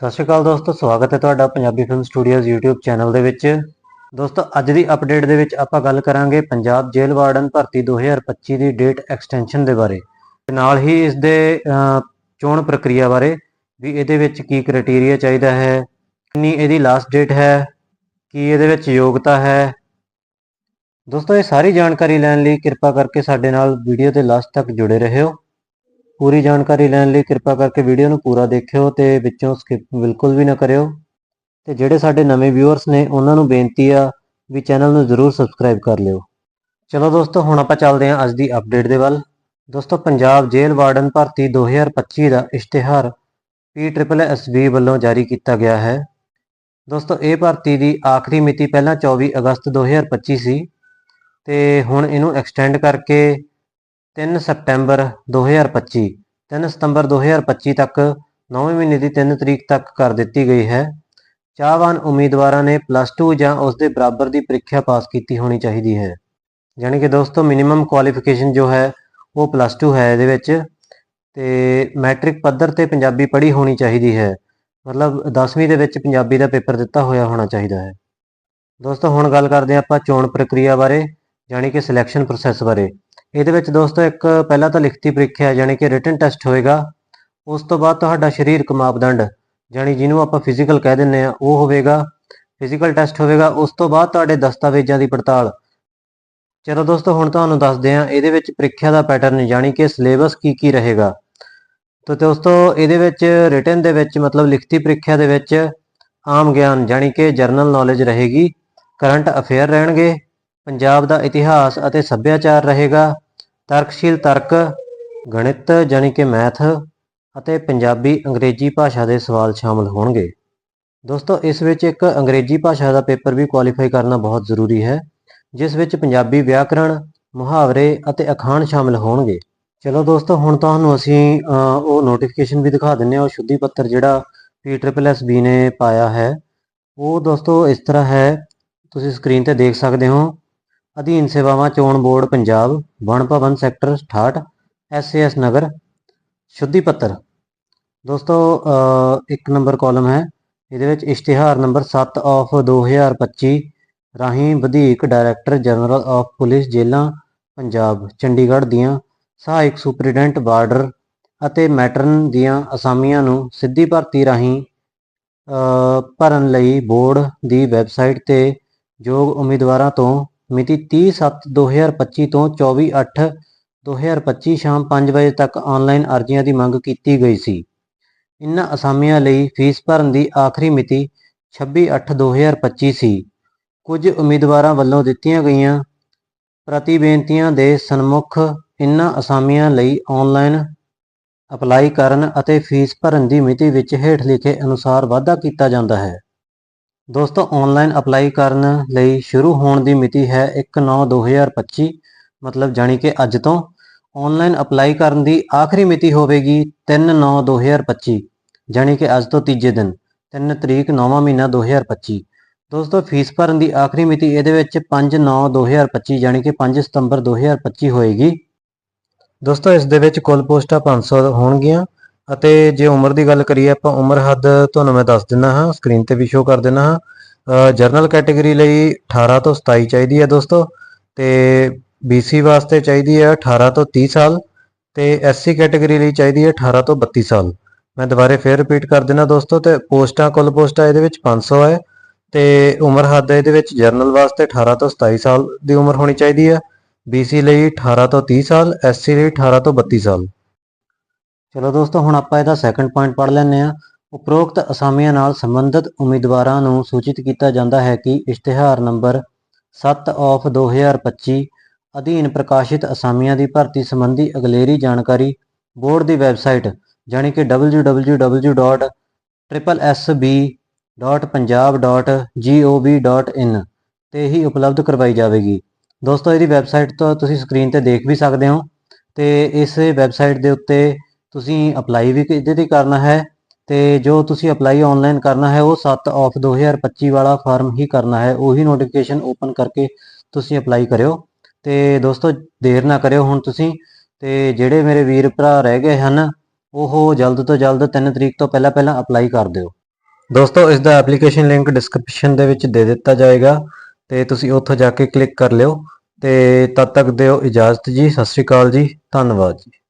ਸਤਿ ਸ਼੍ਰੀ ਅਕਾਲ ਦੋਸਤੋ, ਸਵਾਗਤ ਹੈ ਤੁਹਾਡਾ Punjabi film studios YouTube channel ਦੇ ਵਿੱਚ। ਦੋਸਤੋ, ਅੱਜ ਦੀ ਅਪਡੇਟ ਦੇ ਵਿੱਚ ਆਪਾਂ ਗੱਲ ਕਰਾਂਗੇ ਪੰਜਾਬ ਜੇਲ੍ਹ ਵਾਰਡਨ ਭਰਤੀ 2025 ਦੀ ਡੇਟ ਐਕਸਟੈਂਸ਼ਨ ਦੇ ਬਾਰੇ ਤੇ ਨਾਲ ਹੀ ਇਸ ਦੇ ਚੋਣ ਪ੍ਰਕਿਰਿਆ ਬਾਰੇ ਵੀ ਇਹਦੇ ਵਿੱਚ ਕੀ ਕ੍ਰਾਈਟੇਰੀਆ ਚਾਹੀਦਾ ਹੈ, ਕਿੰਨੀ ਇਹਦੀ ਲਾਸਟ ਡੇਟ ਹੈ, ਕੀ ਇਹਦੇ ਵਿੱਚ ਯੋਗਤਾ ਹੈ। ਦੋਸਤੋ, ਇਹ ਸਾਰੀ ਜਾਣਕਾਰੀ ਲੈਣ ਲਈ ਕਿਰਪਾ ਕਰਕੇ ਸਾਡੇ ਨਾਲ ਵੀਡੀਓ ਦੇ ਲਾਸਟ ਤੱਕ ਜੁੜੇ ਰਹਿਓ। ਪੂਰੀ ਜਾਣਕਾਰੀ ਲੈਣ ਲਈ ਕਿਰਪਾ ਕਰਕੇ ਵੀਡੀਓ ਨੂੰ ਪੂਰਾ ਦੇਖਿਓ ਤੇ ਵਿੱਚੋਂ ਸਕਿਪ ਬਿਲਕੁਲ ਵੀ ਨਾ ਕਰਿਓ। ਤੇ ਜਿਹੜੇ ਸਾਡੇ ਨਵੇਂ ਵਿਊਅਰਸ ਨੇ, ਉਹਨਾਂ ਨੂੰ ਬੇਨਤੀ ਆ ਵੀ ਚੈਨਲ ਨੂੰ ਜ਼ਰੂਰ ਸਬਸਕ੍ਰਾਈਬ ਕਰ ਲਿਓ। ਚਲੋ ਦੋਸਤੋ, ਹੁਣ ਆਪਾਂ ਚੱਲਦੇ ਹਾਂ ਅੱਜ ਦੀ ਅਪਡੇਟ ਦੇ ਵੱਲ। ਦੋਸਤੋ, ਪੰਜਾਬ ਜੇਲ੍ਹ ਵਾਰਡਨ ਭਰਤੀ 2025 ਦਾ ਇਸ਼ਤਿਹਾਰ ਪੀ ਟ੍ਰਿਪਲ ਐੱਸ ਬੀ ਵੱਲੋਂ ਜਾਰੀ ਕੀਤਾ ਗਿਆ ਹੈ। ਦੋਸਤੋ, ਇਹ ਭਰਤੀ ਦੀ ਆਖਰੀ ਮਿਤੀ ਪਹਿਲਾਂ 24 ਅਗਸਤ 2025 ਸੀ। ਤੇ ਹੁਣ ਇਹਨੂੰ ਐਕਸਟੈਂਡ ਕਰਕੇ 3 ਸਤੰਬਰ 2025 3 ਸਤੰਬਰ 2025 ਤੱਕ 9ਵੇਂ ਮਹੀਨੇ ਦੀ 3 ਤਰੀਕ ਤੱਕ ਕਰ ਦਿੱਤੀ ਗਈ ਹੈ। ਚਾਹਵਾਨ ਉਮੀਦਵਾਰਾਂ ਨੇ ਪਲੱਸ 2 ਜਾਂ ਉਸ ਦੇ ਬਰਾਬਰ ਦੀ ਪ੍ਰੀਖਿਆ ਪਾਸ ਕੀਤੀ ਹੋਣੀ ਚਾਹੀਦੀ ਹੈ। ਯਾਨੀ ਕਿ ਦੋਸਤੋ ਮਿਨੀਮਮ ਕੁਆਲੀਫਿਕੇਸ਼ਨ ਜੋ ਹੈ, ਉਹ ਪਲੱਸ 2 ਹੈ ਇਹਦੇ ਵਿੱਚ ਤੇ ਮੈਟ੍ਰਿਕ ਪੱਧਰ ਤੇ ਪੰਜਾਬੀ ਪੜ੍ਹੀ ਹੋਣੀ ਚਾਹੀਦੀ ਹੈ। ਮਤਲਬ 10ਵੀਂ ਦੇ ਵਿੱਚ ਪੰਜਾਬੀ ਦਾ ਪੇਪਰ ਦਿੱਤਾ ਹੋਇਆ ਹੋਣਾ ਚਾਹੀਦਾ ਹੈ। ਦੋਸਤੋ, ਹੁਣ ਗੱਲ ਕਰਦੇ ਹਾਂ ਆਪਾਂ ਚੋਣ ਪ੍ਰਕਿਰਿਆ ਬਾਰੇ। ਯਾਨੀ ਕਿ ਸਿਲੈਕਸ਼ਨ ਪ੍ਰੋਸੈਸ ਬਾਰੇ। ਇਹਦੇ ਵਿੱਚ ਦੋਸਤੋ ਇੱਕ ਪਹਿਲਾਂ ਤਾਂ ਲਿਖਤੀ ਪ੍ਰੀਖਿਆ ਯਾਨੀ ਕਿ ਰਿਟਨ ਟੈਸਟ ਹੋਏਗਾ। ਉਸ ਤੋਂ ਬਾਅਦ ਤੁਹਾਡਾ ਸਰੀਰਕ ਮਾਪਦੰਡ ਯਾਨੀ ਜਿਹਨੂੰ ਆਪਾਂ ਫਿਜ਼ੀਕਲ ਕਹਿ ਦਿੰਦੇ ਆ ਉਹ ਹੋਵੇਗਾ। ਫਿਜ਼ੀਕਲ ਟੈਸਟ ਹੋਵੇਗਾ, ਉਸ ਤੋਂ ਬਾਅਦ ਤੁਹਾਡੇ ਦਸਤਾਵੇਜ਼ਾਂ ਦੀ ਪੜਤਾਲ। ਚਲੋ ਦੋਸਤੋ, ਹੁਣ ਤੁਹਾਨੂੰ ਦੱਸਦੇ ਆ ਇਹਦੇ ਵਿੱਚ ਪ੍ਰੀਖਿਆ ਦਾ ਪੈਟਰਨ ਯਾਨੀ ਕਿ ਸਿਲੇਬਸ ਕੀ ਕੀ ਰਹੇਗਾ। ਤਾਂ ਦੋਸਤੋ, ਇਹਦੇ ਵਿੱਚ ਰਿਟਨ ਦੇ ਵਿੱਚ, ਮਤਲਬ ਲਿਖਤੀ ਪ੍ਰੀਖਿਆ ਦੇ ਵਿੱਚ ਆਮ ਗਿਆਨ ਯਾਨੀ ਕਿ ਜਰਨਲ ਨੌਲੇਜ ਰਹੇਗੀ। ਕਰੰਟ ਅਫੇਅਰ ਰਹਿਣਗੇ। ਪੰਜਾਬ ਦਾ ਇਤਿਹਾਸ ਅਤੇ ਸੱਭਿਆਚਾਰ ਰਹੇਗਾ। ਤਰਕਸ਼ੀਲ ਤਰਕ, ਗਣਿਤ ਯਾਨੀ ਕਿ ਮੈਥ ਅਤੇ ਪੰਜਾਬੀ ਅੰਗਰੇਜ਼ੀ ਭਾਸ਼ਾ ਦੇ ਸਵਾਲ ਸ਼ਾਮਲ ਹੋਣਗੇ। ਦੋਸਤੋ, ਇਸ ਵਿੱਚ ਇੱਕ ਅੰਗਰੇਜ਼ੀ ਭਾਸ਼ਾ ਦਾ ਪੇਪਰ ਵੀ ਕੁਆਲੀਫਾਈ ਕਰਨਾ ਬਹੁਤ ਜ਼ਰੂਰੀ ਹੈ, ਜਿਸ ਵਿੱਚ ਪੰਜਾਬੀ ਵਿਆਕਰਣ, ਮੁਹਾਵਰੇ ਅਤੇ ਅਖਾਣ ਸ਼ਾਮਲ ਹੋਣਗੇ। ਚਲੋ ਦੋਸਤੋ, ਹੁਣ ਤੁਹਾਨੂੰ ਅਸੀਂ ਉਹ ਨੋਟੀਫਿਕੇਸ਼ਨ ਵੀ ਦਿਖਾ ਦਿੰਨੇ ਆ ਉਹ ਸ਼ੁੱਧੀ ਪੱਤਰ ਜਿਹੜਾ PSSB ਨੇ ਪਾਇਆ ਹੈ। ਉਹ ਦੋਸਤੋ ਇਸ ਤਰ੍ਹਾਂ ਹੈ, ਤੁਸੀਂ ਸਕਰੀਨ ਤੇ ਦੇਖ ਸਕਦੇ ਹੋ। ਅਧੀਨ ਸੇਵਾਵਾਂ ਚੋਣ ਬੋਰਡ ਪੰਜਾਬ, ਵਣ ਭਵਨ ਸੈਕਟਰ 68 ਐਸਏਐਸ ਨਗਰ, ਸ਼ੁੱਧੀ ਪੱਤਰ। ਦੋਸਤੋ ਇੱਕ ਨੰਬਰ ਕਾਲਮ ਹੈ। ਇਹਦੇ ਵਿੱਚ ਇਸ਼ਤਿਹਾਰ ਨੰਬਰ 7 ਆਫ 2025 ਰਾਹੀਂ ਵਧੀਕ ਡਾਇਰੈਕਟਰ ਜਨਰਲ ਆਫ ਪੁਲਿਸ ਜੇਲ੍ਹਾਂ ਪੰਜਾਬ, ਚੰਡੀਗੜ੍ਹ ਦੀਆਂ ਸਹਾਇਕ ਸੁਪਰੀਡੈਂਟ ਬਾਰਡਰ ਅਤੇ ਮੈਟਰਨ ਦੀਆਂ ਅਸਾਮੀਆਂ ਨੂੰ ਸਿੱਧੀ ਭਰਤੀ ਰਾਹੀਂ ਭਰਨ ਲਈ ਬੋਰਡ ਦੀ ਵੈਬਸਾਈਟ ਤੇ ਯੋਗ ਉਮੀਦਵਾਰਾਂ ਤੋਂ ਮਿਤੀ 30/7/2025 ਤੋਂ 24/8/2025 ਸ਼ਾਮ 5 ਵਜੇ ਤੱਕ ਆਨਲਾਈਨ ਅਰਜ਼ੀਆਂ ਦੀ ਮੰਗ ਕੀਤੀ ਗਈ ਸੀ। ਇਨ੍ਹਾਂ ਅਸਾਮੀਆਂ ਲਈ ਫੀਸ ਭਰਨ ਦੀ ਆਖਰੀ ਮਿਤੀ 26/8/2025 ਸੀ। ਕੁਝ ਉਮੀਦਵਾਰਾਂ ਵੱਲੋਂ ਦਿੱਤੀਆਂ ਗਈਆਂ ਪ੍ਰਤੀ ਬੇਨਤੀਆਂ ਦੇ ਸਨਮੁਖ ਇਨ੍ਹਾਂ ਅਸਾਮੀਆਂ ਲਈ ਆਨਲਾਈਨ ਅਪਲਾਈ ਕਰਨ ਅਤੇ ਫੀਸ ਭਰਨ ਦੀ ਮਿਤੀ ਵਿੱਚ ਹੇਠ ਲਿਖੇ ਅਨੁਸਾਰ ਵਾਧਾ ਕੀਤਾ ਜਾਂਦਾ ਹੈ। ਦੋਸਤੋ ਆਨਲਾਈਨ ਅਪਲਾਈ ਕਰਨ ਲਈ ਸ਼ੁਰੂ ਹੋਣ ਦੀ ਮਿਤੀ ਹੈ 1/9/2025 ਮਤਲਬ ਜਾਣੀ ਕਿ ਅੱਜ ਤੋਂ। ਆਨਲਾਈਨ ਅਪਲਾਈ ਕਰਨ ਦੀ ਆਖਰੀ ਮਿਤੀ ਹੋਵੇਗੀ 3/9/2025 ਜਾਣੀ ਕਿ ਅੱਜ ਤੋਂ ਤੀਜੇ ਦਿਨ 3 ਤਰੀਕ 9ਵਾਂ ਮਹੀਨਾ 2025 ਦੋਸਤੋ ਫੀਸ ਭਰਨ ਦੀ ਆਖਰੀ ਮਿਤੀ ਇਹਦੇ ਵਿੱਚ 5/9/2025 ਜਾਣੀ ਕਿ 5 ਸਤੰਬਰ 2025 ਹੋਏਗੀ। ਦੋਸਤੋ, ਇਸ ਦੇ ਵਿੱਚ ਕੁੱਲ ਪੋਸਟਾਂ 500 ਹੋਣਗੀਆਂ। ਅਤੇ ਜੇ ਉਮਰ ਦੀ ਗੱਲ ਕਰੀਏ ਆਪਾਂ ਉਮਰ ਹੱਦ ਤੁਹਾਨੂੰ ਮੈਂ ਦੱਸ ਦਿੰਦਾ ਹਾਂ ਸਕਰੀਨ ਤੇ ਵੀ ਸ਼ੋ ਕਰ ਦਿੰਦਾ ਹਾਂ। ਜਰਨਲ ਕੈਟਾਗਰੀ ਲਈ 18 ਤੋਂ 27 ਚਾਹੀਦੀ ਹੈ ਦੋਸਤੋ ਤੇ BC ਵਾਸਤੇ ਚਾਹੀਦੀ ਹੈ 18 ਤੋਂ 30 ਸਾਲ ਤੇ SC ਕੈਟਾਗਰੀ ਲਈ ਚਾਹੀਦੀ ਹੈ 18 ਤੋਂ 32 ਸਾਲ। ਮੈਂ ਦੁਬਾਰੇ ਫੇਰ ਰਿਪੀਟ ਕਰ ਦਿੰਦਾ ਦੋਸਤੋ ਤੇ ਪੋਸਟਾਂ, ਕੁੱਲ ਪੋਸਟਾਂ ਇਹਦੇ ਵਿੱਚ 500 ਹੈ ਤੇ ਉਮਰ ਹੱਦ ਇਹਦੇ ਵਿੱਚ ਜਰਨਲ ਵਾਸਤੇ 18 ਤੋਂ 27 ਸਾਲ ਦੀ ਉਮਰ ਹੋਣੀ ਚਾਹੀਦੀ ਹੈ। BC ਲਈ 18 ਤੋਂ 30 ਸਾਲ SC ਲਈ 18 ਤੋਂ 32 ਸਾਲ। ਚਲੋ ਦੋਸਤੋ, ਹੁਣ ਆਪਾਂ ਇਹਦਾ ਸੈਕੰਡ ਪੁਆਇੰਟ ਪੜ੍ਹ ਲੈਂਦੇ ਹਾਂ। ਉਪਰੋਕਤ ਅਸਾਮੀਆਂ ਨਾਲ ਸੰਬੰਧਿਤ ਉਮੀਦਵਾਰਾਂ ਨੂੰ ਸੂਚਿਤ ਕੀਤਾ ਜਾਂਦਾ ਹੈ ਕਿ ਇਸ਼ਤਿਹਾਰ ਨੰਬਰ 7 ਆਫ 2025 ਅਧੀਨ ਪ੍ਰਕਾਸ਼ਿਤ ਅਸਾਮੀਆਂ ਦੀ ਭਰਤੀ ਸੰਬੰਧੀ ਅਗਲੇਰੀ ਜਾਣਕਾਰੀ ਬੋਰਡ ਦੀ ਵੈਬਸਾਈਟ ਜਾਣੀ ਕਿ www.sssb.punjab.gov.in ਤੇ ਹੀ ਉਪਲਬਧ ਕਰਵਾਈ ਜਾਵੇਗੀ। ਦੋਸਤੋ, ਇਹਦੀ ਵੈਬਸਾਈਟ ਤੋਂ ਤੁਸੀਂ ਸਕਰੀਨ ਤੇ ਦੇਖ ਵੀ ਸਕਦੇ ਹੋ ਤੇ ਇਸ ਵੈਬਸਾਈਟ ਦੇ ਉੱਤੇ ਤੁਸੀਂ ਅਪਲਾਈ ਵੀ ਇਹਦੇ ਤੇ ਕਰਨਾ ਹੈ ਤੇ ਜੋ ਤੁਸੀਂ ਅਪਲਾਈ ਆਨਲਾਈਨ ਕਰਨਾ ਹੈ, ਉਹ 7 ਆਫ 2025 ਵਾਲਾ ਫਾਰਮ ਹੀ ਕਰਨਾ ਹੈ, ਉਹੀ ਨੋਟੀਫਿਕੇਸ਼ਨ ਓਪਨ ਕਰਕੇ ਤੁਸੀਂ ਅਪਲਾਈ ਕਰਿਓ। ਤੇ ਦੋਸਤੋ, ਦੇਰ ਨਾ ਕਰਿਓ ਹੁਣ ਤੁਸੀਂ, ਤੇ ਜਿਹੜੇ ਮੇਰੇ ਵੀਰ ਭਰਾ ਰਹਿ ਗਏ ਹਨ, ਉਹ ਜਲਦ ਤੋਂ ਜਲਦ 3 ਤਰੀਕ ਤੋਂ ਪਹਿਲਾਂ ਪਹਿਲਾਂ ਅਪਲਾਈ ਕਰ ਦਿਓ। ਦੋਸਤੋ, ਇਸ ਦਾ ਐਪਲੀਕੇਸ਼ਨ ਲਿੰਕ ਡਿਸਕ੍ਰਿਪਸ਼ਨ ਦੇ ਵਿੱਚ ਦੇ ਦਿੱਤਾ ਜਾਏਗਾ, ਤੇ ਤੁਸੀਂ ਉੱਥੋਂ ਜਾ ਕੇ ਕਲਿੱਕ ਕਰ ਲਿਓ, ਤੇ ਤਦ ਤੱਕ ਦਿਓ ਇਜਾਜ਼ਤ ਜੀ, ਸਤਿ ਸ਼੍ਰੀ ਅਕਾਲ ਜੀ, ਧੰਨਵਾਦ ਜੀ।